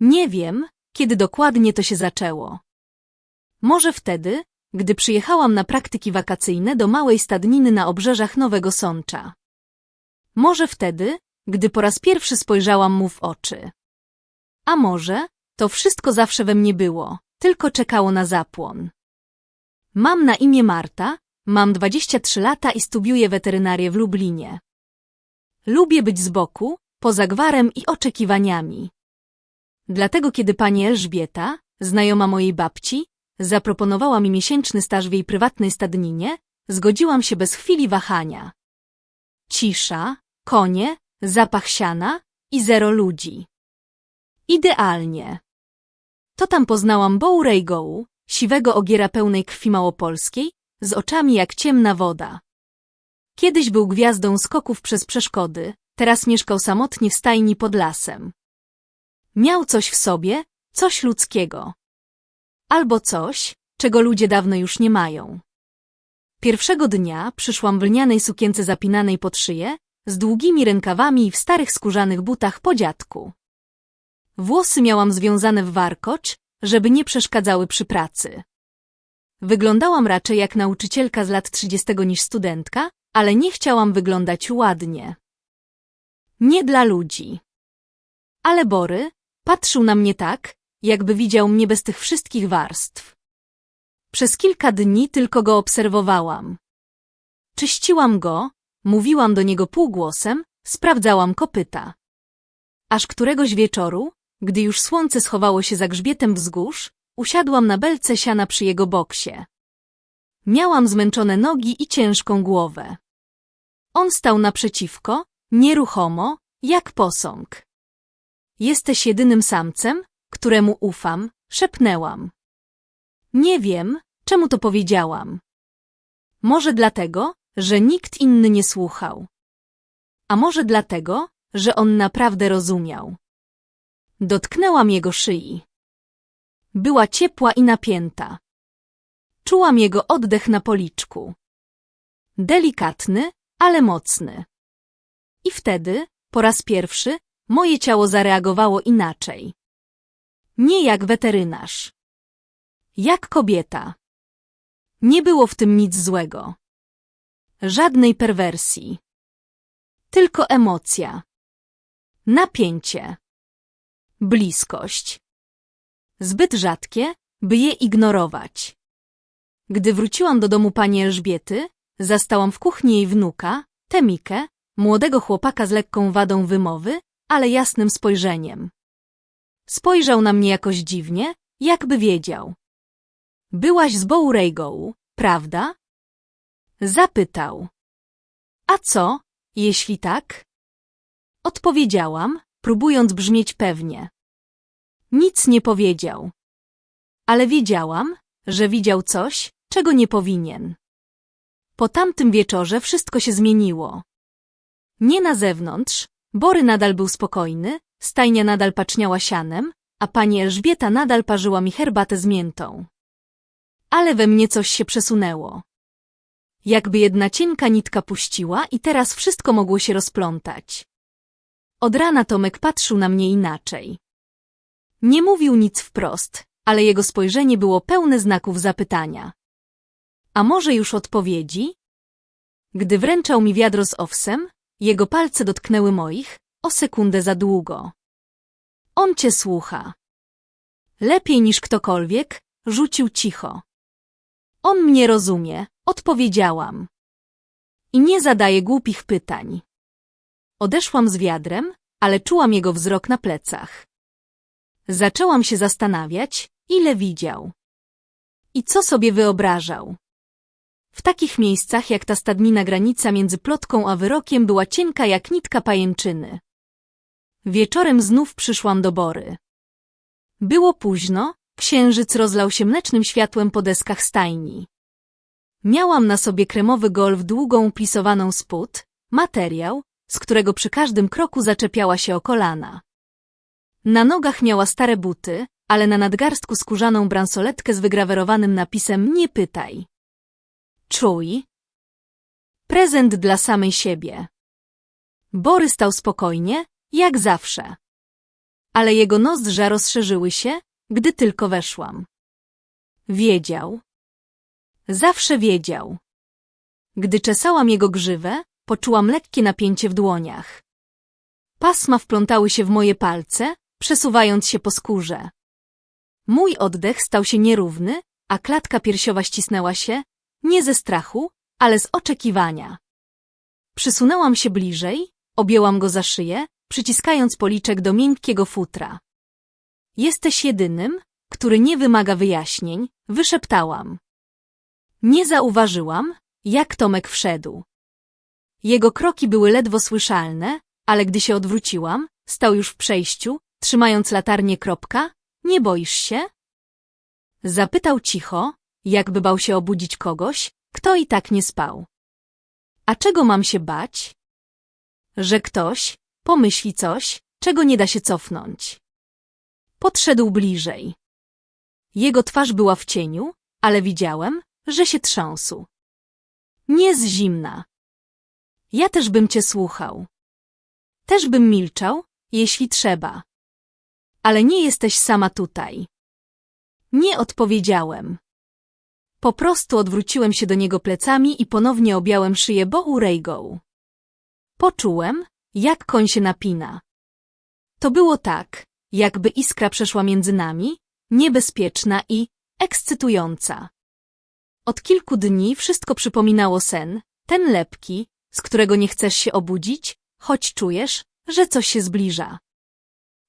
Nie wiem, kiedy dokładnie to się zaczęło. Może wtedy, gdy przyjechałam na praktyki wakacyjne do małej stadniny na obrzeżach Nowego Sącza. Może wtedy, gdy po raz pierwszy spojrzałam mu w oczy. A może to wszystko zawsze we mnie było, tylko czekało na zapłon. Mam na imię Marta, mam 23 lata i studiuję weterynarię w Lublinie. Lubię być z boku, poza gwarem i oczekiwaniami. Dlatego kiedy pani Elżbieta, znajoma mojej babci, zaproponowała mi miesięczny staż w jej prywatnej stadninie, zgodziłam się bez chwili wahania. Cisza, konie, zapach siana i zero ludzi. Idealnie. To tam poznałam Boł Rejgołu, siwego ogiera pełnej krwi małopolskiej, z oczami jak ciemna woda. Kiedyś był gwiazdą skoków przez przeszkody, teraz mieszkał samotnie w stajni pod lasem. Miał coś w sobie, coś ludzkiego. Albo coś, czego ludzie dawno już nie mają. Pierwszego dnia przyszłam w lnianej sukience zapinanej pod szyję, z długimi rękawami i w starych skórzanych butach po dziadku. Włosy miałam związane w warkocz, żeby nie przeszkadzały przy pracy. Wyglądałam raczej jak nauczycielka z lat 30 niż studentka, ale nie chciałam wyglądać ładnie. Nie dla ludzi. Ale Bory patrzył na mnie tak, jakby widział mnie bez tych wszystkich warstw. Przez kilka dni tylko go obserwowałam. Czyściłam go, mówiłam do niego półgłosem, sprawdzałam kopyta. Aż któregoś wieczoru, gdy już słońce schowało się za grzbietem wzgórz, usiadłam na belce siana przy jego boksie. Miałam zmęczone nogi i ciężką głowę. On stał naprzeciwko, nieruchomo, jak posąg. Jesteś jedynym samcem, któremu ufam, szepnęłam. Nie wiem, czemu to powiedziałam. Może dlatego, że nikt inny nie słuchał. A może dlatego, że on naprawdę rozumiał. Dotknęłam jego szyi. Była ciepła i napięta. Czułam jego oddech na policzku. Delikatny, ale mocny. I wtedy, po raz pierwszy, moje ciało zareagowało inaczej. Nie jak weterynarz. Jak kobieta. Nie było w tym nic złego. Żadnej perwersji. Tylko emocja. Napięcie. Bliskość. Zbyt rzadkie, by je ignorować. Gdy wróciłam do domu pani Elżbiety, zastałam w kuchni jej wnuka, Temikę, młodego chłopaka z lekką wadą wymowy, ale jasnym spojrzeniem. Spojrzał na mnie jakoś dziwnie, jakby wiedział. Byłaś z Bourejgołu, prawda? Zapytał. A co, jeśli tak? Odpowiedziałam, próbując brzmieć pewnie. Nic nie powiedział. Ale wiedziałam, że widział coś, czego nie powinien. Po tamtym wieczorze wszystko się zmieniło. Nie na zewnątrz, Bory nadal był spokojny, stajnia nadal paczniała sianem, a pani Elżbieta nadal parzyła mi herbatę z miętą. Ale we mnie coś się przesunęło. Jakby jedna cienka nitka puściła i teraz wszystko mogło się rozplątać. Od rana Tomek patrzył na mnie inaczej. Nie mówił nic wprost, ale jego spojrzenie było pełne znaków zapytania. A może już odpowiedzi? Gdy wręczał mi wiadro z owsem, jego palce dotknęły moich, o sekundę za długo. On cię słucha. Lepiej niż ktokolwiek, rzucił cicho. On mnie rozumie, odpowiedziałam. I nie zadaje głupich pytań. Odeszłam z wiadrem, ale czułam jego wzrok na plecach. Zaczęłam się zastanawiać, ile widział. I co sobie wyobrażał. W takich miejscach jak ta stadnina granica między plotką a wyrokiem była cienka jak nitka pajęczyny. Wieczorem znów przyszłam do Bory. Było późno, księżyc rozlał się mlecznym światłem po deskach stajni. Miałam na sobie kremowy golf długą plisowaną spód, materiał, z którego przy każdym kroku zaczepiała się o kolana. Na nogach miała stare buty, ale na nadgarstku skórzaną bransoletkę z wygrawerowanym napisem Nie pytaj. Czuj. Prezent dla samej siebie. Bory stał spokojnie, jak zawsze. ale jego nozdrza rozszerzyły się, gdy tylko weszłam. Wiedział. Zawsze wiedział. Gdy czesałam jego grzywę, poczułam lekkie napięcie w dłoniach. Pasma wplątały się w moje palce, przesuwając się po skórze. Mój oddech stał się nierówny, a klatka piersiowa ścisnęła się, nie ze strachu, ale z oczekiwania. Przysunęłam się bliżej, objęłam go za szyję, przyciskając policzek do miękkiego futra. Jesteś jedynym, który nie wymaga wyjaśnień, wyszeptałam. Nie zauważyłam, jak Tomek wszedł. Jego kroki były ledwo słyszalne, ale gdy się odwróciłam, stał już w przejściu, trzymając latarnię kropka. Nie boisz się? Zapytał cicho, jakby bał się obudzić kogoś, kto i tak nie spał. A czego mam się bać? Że ktoś pomyśli coś, czego nie da się cofnąć. Podszedł bliżej. Jego twarz była w cieniu, ale widziałem, że się trząsł. Nie z zimna. Ja też bym cię słuchał. Też bym milczał, jeśli trzeba. Ale nie jesteś sama tutaj. Nie odpowiedziałem. Po prostu odwróciłem się do niego plecami i ponownie objąłem szyję Bohu Rejgą. Poczułem, jak koń się napina. To było tak, jakby iskra przeszła między nami, niebezpieczna i ekscytująca. Od kilku dni wszystko przypominało sen, ten lepki, z którego nie chcesz się obudzić, choć czujesz, że coś się zbliża.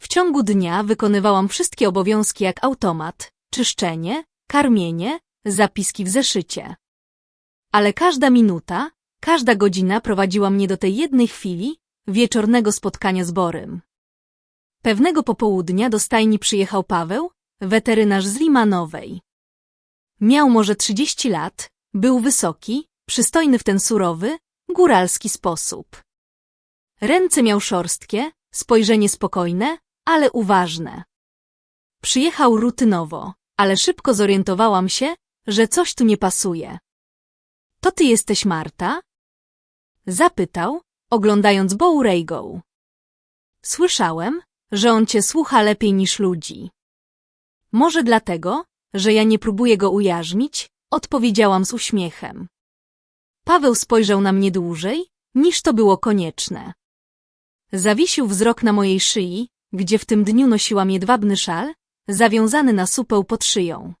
W ciągu dnia wykonywałam wszystkie obowiązki jak automat, czyszczenie, karmienie, zapiski w zeszycie. Ale każda minuta, każda godzina prowadziła mnie do tej jednej chwili, wieczornego spotkania z Borym. Pewnego popołudnia do stajni przyjechał Paweł, weterynarz z Limanowej. Miał może trzydzieści lat, był wysoki, przystojny w ten surowy, góralski sposób. Ręce miał szorstkie, spojrzenie spokojne, ale uważne. Przyjechał rutynowo, ale szybko zorientowałam się, że coś tu nie pasuje. To ty jesteś Marta? Zapytał, oglądając Bourejgą. Słyszałem, że on cię słucha lepiej niż ludzi. Może dlatego, że ja nie próbuję go ujarzmić, odpowiedziałam z uśmiechem. Paweł spojrzał na mnie dłużej, niż to było konieczne. Zawiesił wzrok na mojej szyi, gdzie w tym dniu nosiłam jedwabny szal, zawiązany na supeł pod szyją.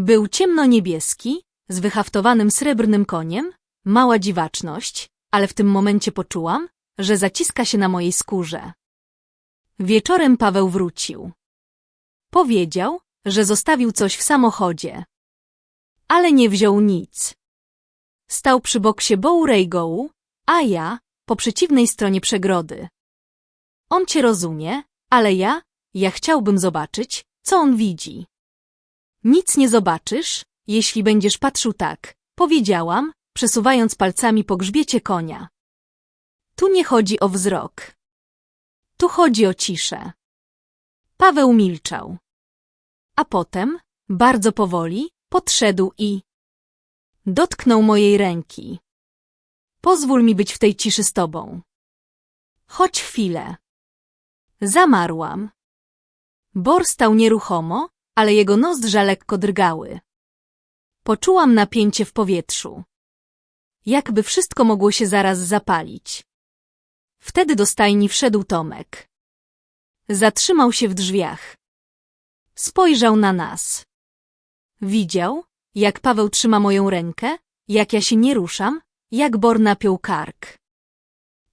Był ciemno-niebieski, z wyhaftowanym srebrnym koniem, mała dziwaczność, ale w tym momencie poczułam, że zaciska się na mojej skórze. Wieczorem Paweł wrócił. Powiedział, że zostawił coś w samochodzie. Ale nie wziął nic. Stał przy boksie Bourejgołu, a ja po przeciwnej stronie przegrody. On cię rozumie, ale ja, ja chciałbym zobaczyć, co on widzi. Nic nie zobaczysz, jeśli będziesz patrzył tak, powiedziałam, przesuwając palcami po grzbiecie konia. Tu nie chodzi o wzrok. Tu chodzi o ciszę. Paweł milczał. A potem, bardzo powoli, podszedł i dotknął mojej ręki. Pozwól mi być w tej ciszy z tobą. Chodź chwilę. Zamarłam. Bor stał nieruchomo, ale jego nozdrza lekko drgały. Poczułam napięcie w powietrzu. Jakby wszystko mogło się zaraz zapalić. Wtedy do stajni wszedł Tomek. Zatrzymał się w drzwiach. Spojrzał na nas. Widział, jak Paweł trzyma moją rękę, jak ja się nie ruszam, jak Bor napiął kark.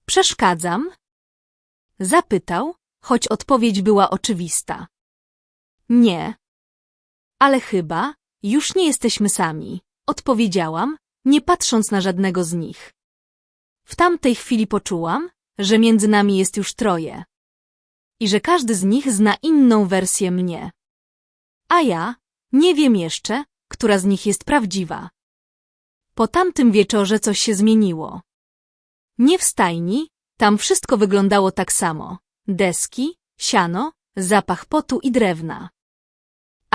Przeszkadzam? Zapytał, choć odpowiedź była oczywista. Nie. Ale chyba, już nie jesteśmy sami, odpowiedziałam, nie patrząc na żadnego z nich. W tamtej chwili poczułam, że między nami jest już troje. I że każdy z nich zna inną wersję mnie. A ja nie wiem jeszcze, która z nich jest prawdziwa. Po tamtym wieczorze coś się zmieniło. Nie w stajni, tam wszystko wyglądało tak samo. Deski, siano, zapach potu i drewna.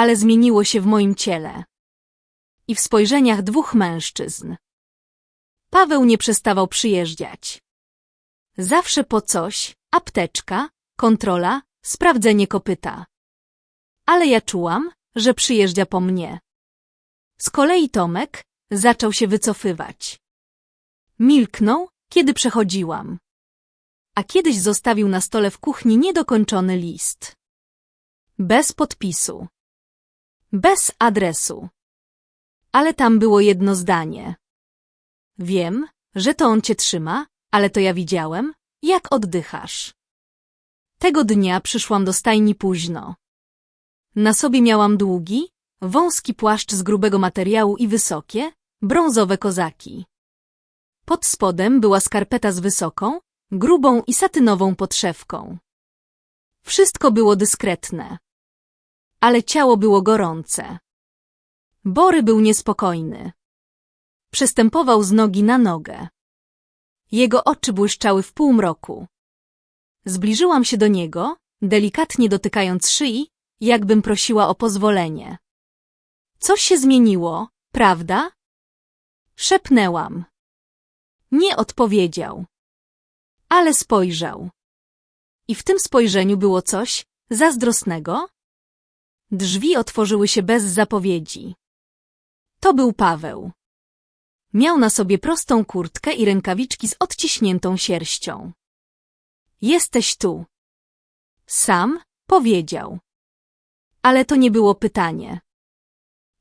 Ale zmieniło się w moim ciele. I w spojrzeniach dwóch mężczyzn. Paweł nie przestawał przyjeżdżać. Zawsze po coś, apteczka, kontrola, sprawdzenie kopyta. Ale ja czułam, że przyjeżdża po mnie. Z kolei Tomek zaczął się wycofywać. Milknął, kiedy przechodziłam. A kiedyś zostawił na stole w kuchni niedokończony list. Bez podpisu. Bez adresu. Ale tam było jedno zdanie. Wiem, że to on cię trzyma, ale to ja widziałem, jak oddychasz. Tego dnia przyszłam do stajni późno. Na sobie miałam długi, wąski płaszcz z grubego materiału i wysokie, brązowe kozaki. Pod spodem była skarpeta z wysoką, grubą i satynową podszewką. Wszystko było dyskretne. Ale ciało było gorące. Bory był niespokojny. Przestępował z nogi na nogę. Jego oczy błyszczały w półmroku. Zbliżyłam się do niego, delikatnie dotykając szyi, jakbym prosiła o pozwolenie. Coś się zmieniło, prawda? Szepnęłam. Nie odpowiedział. Ale spojrzał. I w tym spojrzeniu było coś zazdrosnego. Drzwi otworzyły się bez zapowiedzi. To był Paweł. Miał na sobie prostą kurtkę i rękawiczki z odciśniętą sierścią. Jesteś tu. Sam powiedział. Ale to nie było pytanie.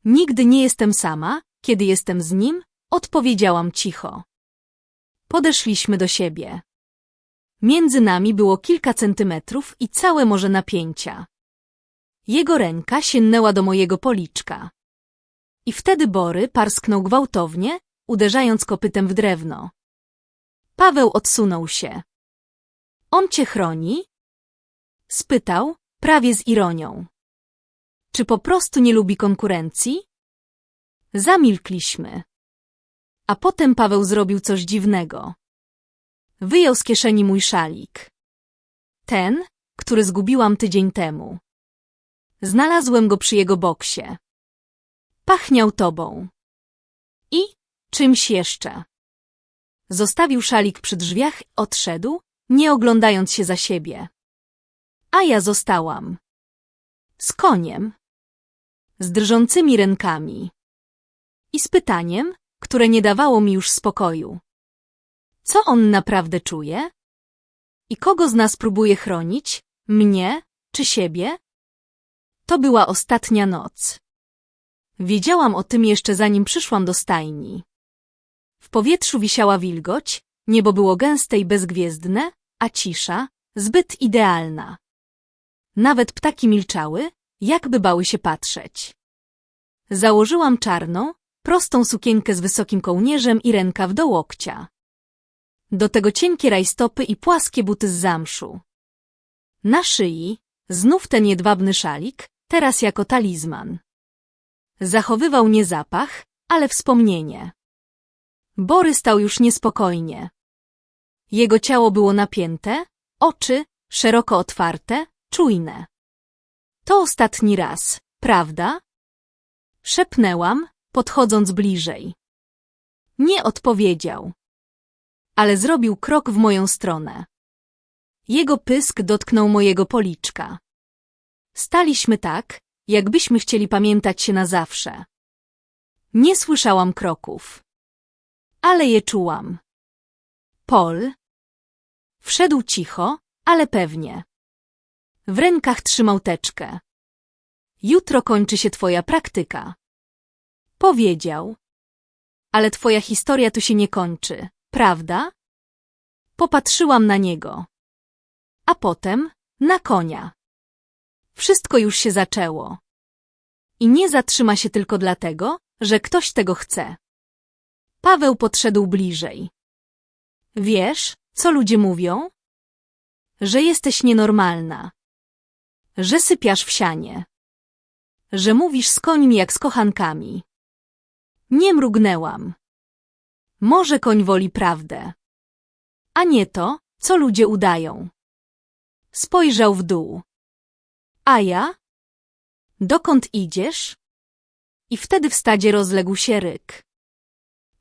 Nigdy nie jestem sama, kiedy jestem z nim, odpowiedziałam cicho. Podeszliśmy do siebie. Między nami było kilka centymetrów i całe morze napięcia. Jego ręka sięgnęła do mojego policzka. I wtedy Bory parsknął gwałtownie, uderzając kopytem w drewno. Paweł odsunął się. On cię chroni? Spytał, prawie z ironią. Czy po prostu nie lubi konkurencji? Zamilkliśmy. A potem Paweł zrobił coś dziwnego. Wyjął z kieszeni mój szalik. Ten, który zgubiłam tydzień temu. Znalazłem go przy jego boksie. Pachniał tobą. I czymś jeszcze. Zostawił szalik przy drzwiach, odszedł, nie oglądając się za siebie. A ja zostałam. Z koniem. Z drżącymi rękami. I z pytaniem, które nie dawało mi już spokoju. Co on naprawdę czuje? I kogo z nas próbuje chronić? Mnie czy siebie? To była ostatnia noc. Wiedziałam o tym jeszcze zanim przyszłam do stajni. W powietrzu wisiała wilgoć, niebo było gęste i bezgwiezdne, a cisza zbyt idealna. Nawet ptaki milczały, jakby bały się patrzeć. Założyłam czarną, prostą sukienkę z wysokim kołnierzem i rękaw do łokcia. Do tego cienkie rajstopy i płaskie buty z zamszu. Na szyi znów ten jedwabny szalik, teraz jako talizman. Zachowywał nie zapach, ale wspomnienie. Bory stał już niespokojnie. Jego ciało było napięte, oczy szeroko otwarte, czujne. To ostatni raz, prawda? Szepnęłam, podchodząc bliżej. Nie odpowiedział. Ale zrobił krok w moją stronę. Jego pysk dotknął mojego policzka. Staliśmy tak, jakbyśmy chcieli pamiętać się na zawsze. Nie słyszałam kroków. Ale je czułam. Pol. Wszedł cicho, ale pewnie. W rękach trzymał teczkę. Jutro kończy się twoja praktyka. Powiedział. Ale twoja historia tu się nie kończy, prawda? Popatrzyłam na niego. A potem na konia. Wszystko już się zaczęło. I nie zatrzyma się tylko dlatego, że ktoś tego chce. Paweł podszedł bliżej. Wiesz, co ludzie mówią? Że jesteś nienormalna. Że sypiasz w sianie. Że mówisz z końmi jak z kochankami. Nie mrugnęłam. Może koń woli prawdę. A nie to, co ludzie udają. Spojrzał w dół. A ja? Dokąd idziesz? I wtedy w stadzie rozległ się ryk.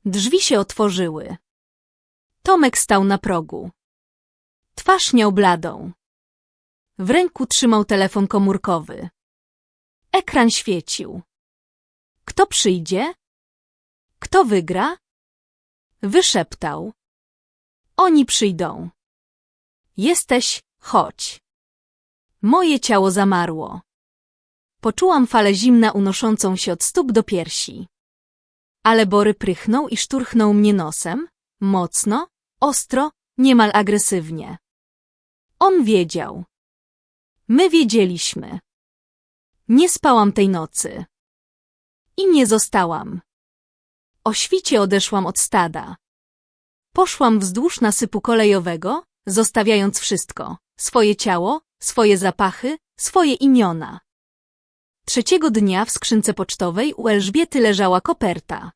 Drzwi się otworzyły. Tomek stał na progu. Twarz miał bladą. W ręku trzymał telefon komórkowy. Ekran świecił. Kto przyjdzie? Kto wygra? Wyszeptał. Oni przyjdą. Jesteś, chodź. Moje ciało zamarło. Poczułam falę zimna unoszącą się od stóp do piersi. Ale Bory prychnął i szturchnął mnie nosem, mocno, ostro, niemal agresywnie. On wiedział. My wiedzieliśmy. Nie spałam tej nocy. I nie zostałam. O świcie odeszłam od stada. Poszłam wzdłuż nasypu kolejowego, zostawiając wszystko. Swoje ciało, swoje zapachy, swoje imiona. Trzeciego dnia w skrzynce pocztowej u Elżbiety leżała koperta.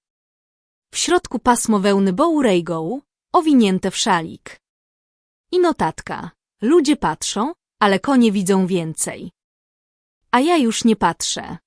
W środku pasmo wełny Bourejgołu, owinięte w szalik. I notatka. Ludzie patrzą, ale konie widzą więcej. A ja już nie patrzę.